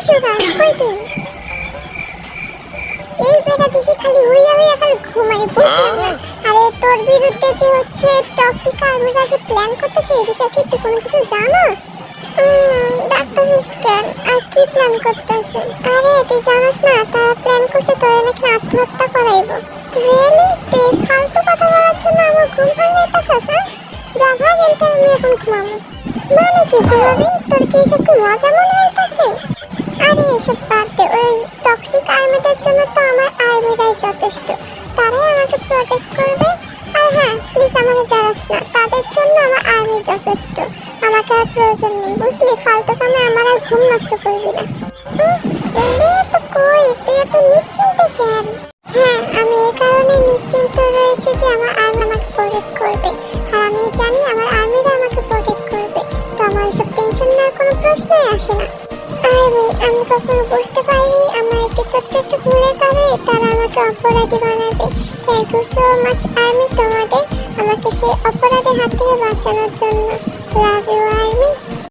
Sugar কই তুই এই বেটা দেখি খালি হইয়া হইয়া খালি ঘুমাই না আরে তোর বিরুদ্ধে যে হচ্ছে টক্সিক আর্মিরা যে প্ল্যান করতেছে এই বিষয়ে কি তুই কোনো কিছু জানোস? ডাক্তার স্ক্যান আর কি প্ল্যান করতেছে? আরে, তুই জানোস না, তারা প্ল্যান করছে তোর নাকি আত্মহত্যা করাইব। রিয়েলি তুই হ্যাঁ? মানে মজা মনে হইতাছে? আরে এসব বাদ দে, ওই টক্সিক আর্মিদের জন্য তো আমার আর্মিরাই যথেষ্ট। তারাই আমাকে প্রোটেক্ট করবে। আর হ্যাঁ প্লিজ আমার জানাস না, তাদের জন্য আমার আর্মি যথেষ্ট। আমাকে আর প্রয়োজন নেই, বুঝলি? ফালতু কামে আমার আর ঘুম নষ্ট করবি না। ইন্ডিয়া তো কই? তুই এত নিশ্চিন্তে কেন? হ্যাঁ আমি এই কারণে নিশ্চিন্ত রয়েছে যে আমার আর্মি আমাকে প্রোটেক্ট করবে। আর আমি জানি আমার আর্মিরা আমাকে প্রোটেক্ট করবে। তো আমার এসব টেনশন নেওয়ার কোনো প্রশ্নই আসে না। আর্মি আমি কখনো বুঝতে পারিনি। আমার একটি ছোট্ট একটি ভুলের কারণে তারা আমাকে অপরাধী বানাবে। Thank you so much army তোমাদের, আমাকে সেই অপরাধের হাত থেকে বাঁচানোর জন্য। Love you